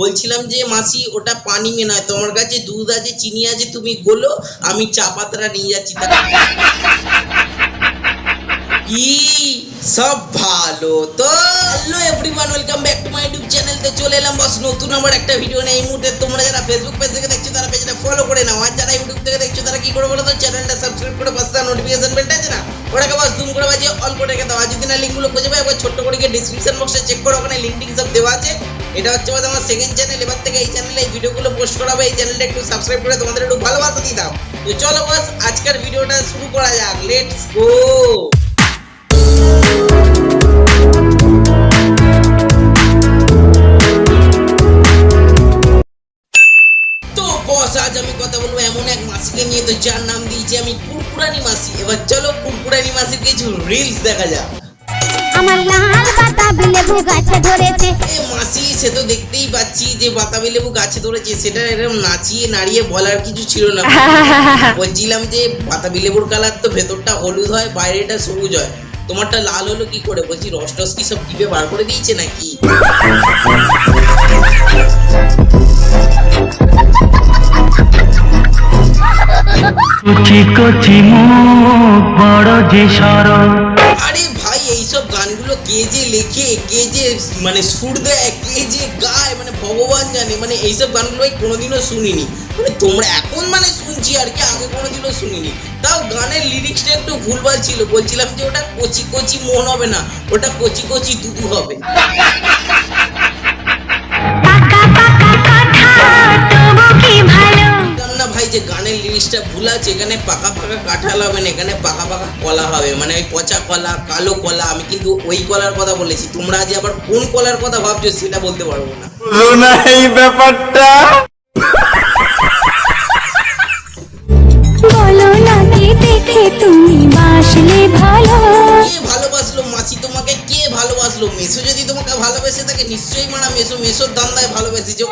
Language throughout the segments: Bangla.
বলছিলাম যে মাসি, ওটা পানি মে নয়, তোমার কাছে দুধ আছে, চিনি আছে, তুমি গোলো, আমি চা পাতাটা নিয়ে যাচ্ছি কি? সব ভালো তো। Hello everyone welcome back to my YouTube channel তো চলে এলাম, বস, নতুন আমার একটা ভিডিও নেই এই মুহূর্তে তোমরা যারা ফেসবুক পেজ থেকে দেখছ, তারা পেজটা ফলো করে নাও। আর দেখছ তারা কি করে বলো তো চ্যানেলটা সাবস্ক্রাইব করে পাশে নোটিফিকেশন বেলটা আছে না ওটাকে বাস জুম করে বাজিয়ে অল করে রেখে দাও যদি না লিঙ্কগুলো খুঁজে পাই একবার ছোট্ট করে গিয়ে ডিসক্রিপশন বক্সে চেক করো ওখানে লিঙ্ক টিঙ্ক সব দেওয়া আছে এটা হচ্ছে আমার সেকেন্ড চ্যানেল এবার থেকে এই চ্যানেলে এই ভিডিওগুলো পোস্ট করা হবে এই চ্যানেলটা একটু সাবস্ক্রাইব করে তোমাদের একটু ভালোবাসা দিয়ে দাও তো চলো বাস আজকের ভিডিওটা শুরু করা যাক লেটস গো যার নাম দিয়েছি আমি কুরকুরানি মাসি। এবার চলো কুরকুরানি মাসির কিছু রিলস দেখা যাক। আমার লাল বাতাবি লেবু গাছে ধরেছে। এ মাসি সে তো দেখতেই পাচ্ছি যে বাতাবি লেবু গাছে ধরেছে সেটা এরকম নাচিয়ে নাড়িয়ে বলার কিছু ছিল না। বলছিলাম যে বাতাবি লেবুর কালার তো ভেতরটা হলুদ হয় বাইরেটা সবুজ হয়। তোমারটা লাল হলো কি করে? বলছি রস টস কি সব টিপে বার করে দিয়েছে নাকি? কচি কচি মুখ বড় যে সরল আরে ভাই এইসব গানগুলো কে যে লেখে কে যে মানে সুর দেয় কে যে গায় মানে ভগবান জানে মানে এইসব গানগুলো ভাই কোনোদিনও শুনিনি। মানে তোমরা এখন মানে শুনছি আর কি আগে কোনোদিনও শুনিনি। তাও গানের লিরিক্সটা একটু ভুলভাল ছিল বলছিলাম যে ওটা কচি কচি মন হবে না ওটা কচি কচি দুদু হবে। লিরিক্সটা ভুল আছে এখানে পাকা পাকা কাঁঠাল হবে না এখানে পাকা পাকা কলা হবে। মানে ওই পচা কলা কালো কলা আমি কিন্তু ওই কলার কথা বলেছি। তোমরা যে আবার কোন কলার কথা ভাবছ সেটা বলতে পারব না। না এই ব্যাপারটা? বলো না কি দেখে তুমি বাসলে ভালো? কে ভালোবাসলো মাসি? তোমাকে কে ভালোবাসলো? মেসো যদি তোমাকে ভালোবেসে থাকে নিশ্চয়ই মারা মেসো। মেসোর ধান্দায় ভালোবেসেছে।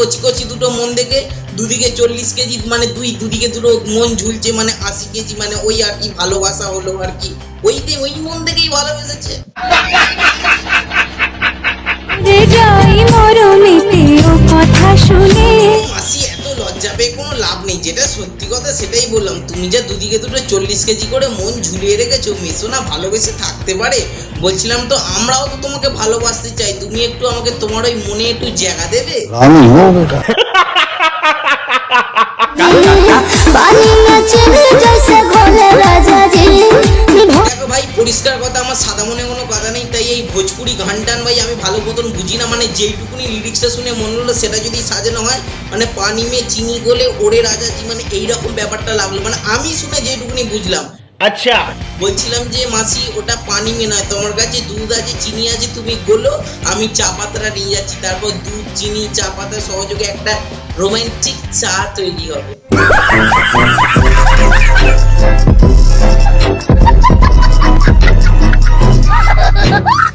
কচি কচি দুটো মন দেখে দুদিকে চল্লিশ কেজি মানে দুই, দুদিকে দুটো মন ঝুলছে মানে আশি কেজি মানে ওই আর কি ভালোবাসা হলো আর কি। ওইতে ওই মন থেকেই ভালোবেসেছে। মির্জা দুদিকে দুটো চল্লিশ কেজি করে মন ঝুলিয়ে রেখেছো মেশো না ভালোবেসে থাকতে পারে? বলছিলাম তো আমরাও তো তোমাকে ভালোবাসতে চাই তুমি একটু আমাকে তোমার ওই মনে একটু জায়গা দেবে? দেখো ভাই পরিষ্কার কথা আমার সাদা মনে এই ভোজপুরি গান টান ভাই আমি ভালো মতন বুঝি না। মানে যেইটুকুনি লিরিক্সটা শুনে মনে হলো সেটা যদি সাজানো হয় মানে পানি মে চিনি গলে ওরে রাজা রাজাজি মানে এইরকম ব্যাপারটা লাগল। মানে আমি শুনে যেইটুকুনি বুঝলাম। আচ্ছা। বলছিলাম যে মাসি ওটা পানি মে নয় তোমার কাছে দুধ আছে চিনি আছে তুমি গোলো আমি চা পাতাটা নিয়ে যাচ্ছি। তারপর দুধ চিনি চা পাতা সহযোগে একটা রোমান্টিক চা তৈরি হবে। তোমার দাদা কামে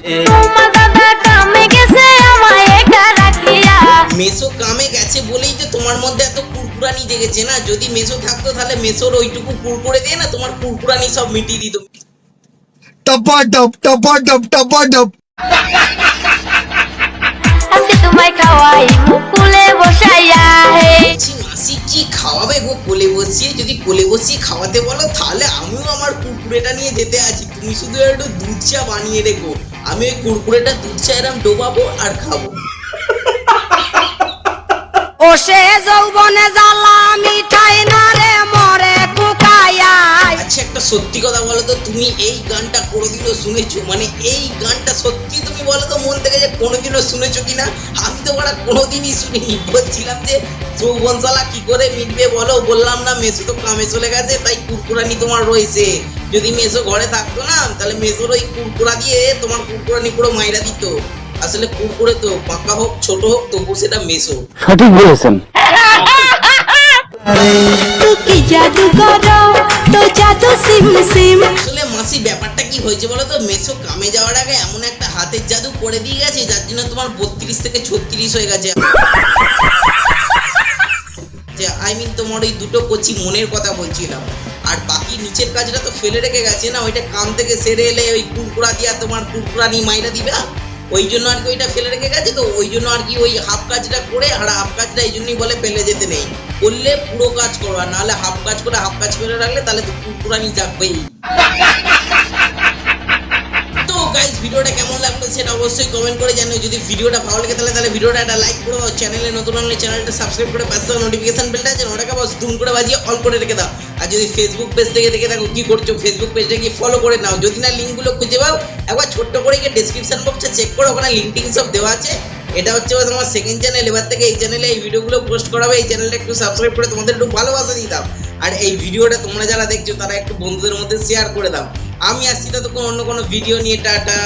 গেছে আমায় একা রাখিয়া মেসো কামে গেছে বলেই তো তোমার মধ্যে এত কুরকুরানি জেগেছে না? যদি মেসো থাকতো তাহলে মেসোর ওইটুকু কুরকুরে দিয়ে না তোমার কুরকুরানি সব মিটিয়ে দিত। টপাটপ টপাটপ টপাটপ আজকে তোমায় খাওয়াই মুকুলে বসাইয়া হে। মাসি কি খাওয়াবে গো কোলে বসিয়ে? যদি কোলে বসিয়ে খাওয়াতে বলো তাহলে আমিও আমার কুরকুরেটা নিয়ে যেতে আছি। তুমি শুধু একটু দুধ চা বানিয়ে রেখো। আমি ওই কুরকুরেটা দুধ চা এরম ডোবাবো আর খাব। ও সে যৌবনে জ্বালা মিঠাই না রে আচ্ছা একটা সত্যি কথা বলো তো তুমি এই গানটা কোনোদিনও শুনেছো? মানে এই গানটা সত্যি তুমি বলো তো মন থেকে যে কোনোদিনও শুনেছো কিনা? আমি তো ওরা কোনোদিনই শুনিনি। বলছিলাম যে যৌবনশালা কি করে মিটবে বলো? বললাম না মেসো তো কামে চলে গেছে তাই কুরকুরানি তোমার রয়েছে। যদি মেসো ঘরে থাকতো না তাহলে মেসোর ওই কুরকুরা দিয়ে তোমার কুরকুরানি পুরো মাইরা দিত। আসলে কুরকুরে তো পাকা হোক ছোট হোক তবু সেটা মেসো। সঠিক বলেছেন। তু আসলে মাসি, ব্যাপারটা কি হয়েছে বলো তো? মেসো কামে যাওয়ার আগে এমন একটা হাতের জাদু করে দিয়ে গেছে, যার জন্য তোমার বত্রিশ থেকে ছত্রিশ হয়ে গেছে। আই মিন তোমার ওই দুটো কচি মনের কথা বলছিলাম। আর বাকি নিচের কাজটা তো ফেলে রেখে গেছে না? ওইটা কাম থেকে সেরে এলে ওই কুরকুরা দিয়া তোমার কুরকুরা নিয়ে মাইরা দিবে? ওই জন্য আর কি ওইটা ফেলে রেখে গেছে, তো ওই জন্য আর কি ওই হাফ কাজটা করে আর হাফ কাজটা এই জন্যই বলে ফেলে যেতে নেই। করলে পুরো কাজ করো, আর নাহলে হাফ কাজ করে হাফ কাজ ফেলে রাখলে তাহলে নিয়ে যাবেই। তো গাইস ভিডিওটা কেমন লাগল সেটা অবশ্যই কমেন্ট করে জানিও। যদি ভিডিওটা ভালো লাগে তাহলে তাহলে ভিডিওটা একটা লাইক করে চ্যানেলে নতুন হলে চ্যানেলটা সাবস্ক্রাইব করে পাশে নোটিফিকেশন বেলটা আছে ওটাকে বস টুন করে বাজিয়ে অল করে রেখে দাও। আর যদি ফেসবুক পেজ থেকে দেখে থাকো কি করছ ফেসবুক পেজটা কি ফলো করে নাও। যদি না লিঙ্কগুলো খুঁজে পাও, একবার ছোট্ট করে গিয়ে ডেসক্রিপশন বক্সে চেক করো, ওখানে লিঙ্ক টিঙ্ক সব দেওয়া আছে। এটা হচ্ছে আমার সেকেন্ড চ্যানেল এবার থেকে এই চ্যানেলে এই ভিডিওগুলো পোস্ট করা হবে। এই চ্যানেলটা একটু সাবস্ক্রাইব করে তোমাদের একটু ভালোবাসা দাও। আর এই ভিডিওটা তোমরা যারা দেখছ, তারা একটু বন্ধুদের মধ্যে শেয়ার করে দাও। আমি আসছি ততক্ষণ অন্য কোনো ভিডিও নিয়ে, টাটা!